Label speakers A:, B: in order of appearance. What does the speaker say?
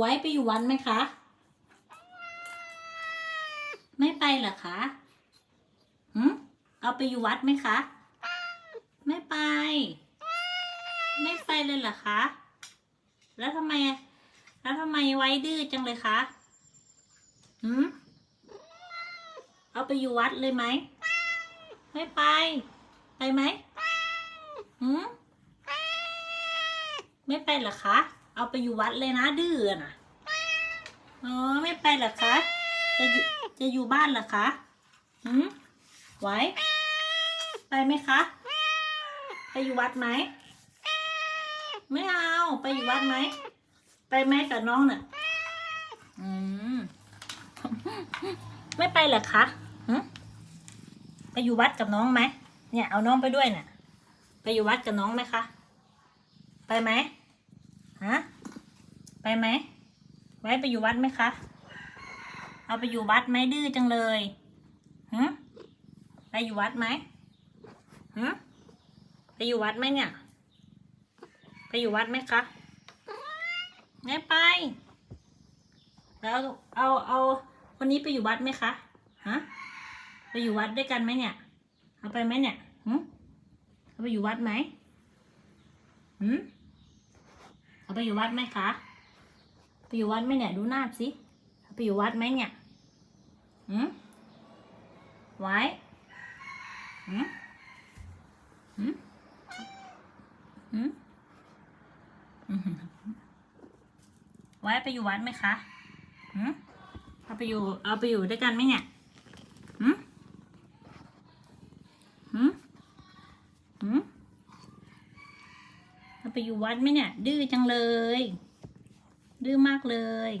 A: ไว้ไปอยู่วัดไหมคะ ไม่ไปเหรอคะหืมเอาไปอยู่วัดไหมคะ ไม่ไป ไม่ไปเลยเหรอคะ แล้วทำไม แล้วทำไมไว้ดื้อจังเลยคะหืมเอาไปอยู่วัดเลยไหม ไม่ไป ไปไหมหืมไม่ไปเหรอคะ เอาไปอยู่วัดเลยนะดื้อน่ะอ๋อไม่ไปหรอคะ จะอยู่จะอยู่บ้านหรอคะหืมไหวไปไหมคะ ไปอยู่วัดไหม ไม่เอา ไปอยู่วัดไหม ไปไหมกับน้องน่ะอืม ไม่ไปหรอคะหึไปอยู่วัดกับน้องไหม เนี่ยเอาน้องไปด้วยน่ะไปอยู่วัดกับน้องไหมคะ ไปไหม ฮะ ไปไหม ไว้ไปอยู่วัดไหมคะ เอาไปอยู่วัดไหมดื้อจังเลยหึไปอยู่วัดไหมหึไปอยู่วัดไหมเนี่ย ไปอยู่วัดไหมคะไม่ไป แล้วเอาเอาวันนี้ไปอยู่วัดไหมคะฮะไปอยู่วัดด้วยกันไหมเนี่ย เอาไปไหมเนี่ยหึเอาไปอยู่วัดไหมหืม เอาไปอยู่วัดไหมคะไปอยู่วัดไหมเนี่ยดูหน้าสิเอาไปอยู่วัดไหมเนี่ยหืมไว้หืมหืมหืมไว้ไปอยู่วัดไหมคะหืมเอาไปอยู่เอาไปอยู่ด้วยกันไหมเนี่ยหืมหืมหืม ไปอยู่วัดไหมเนี่ย ดื้อจังเลย ดื้อมากเลย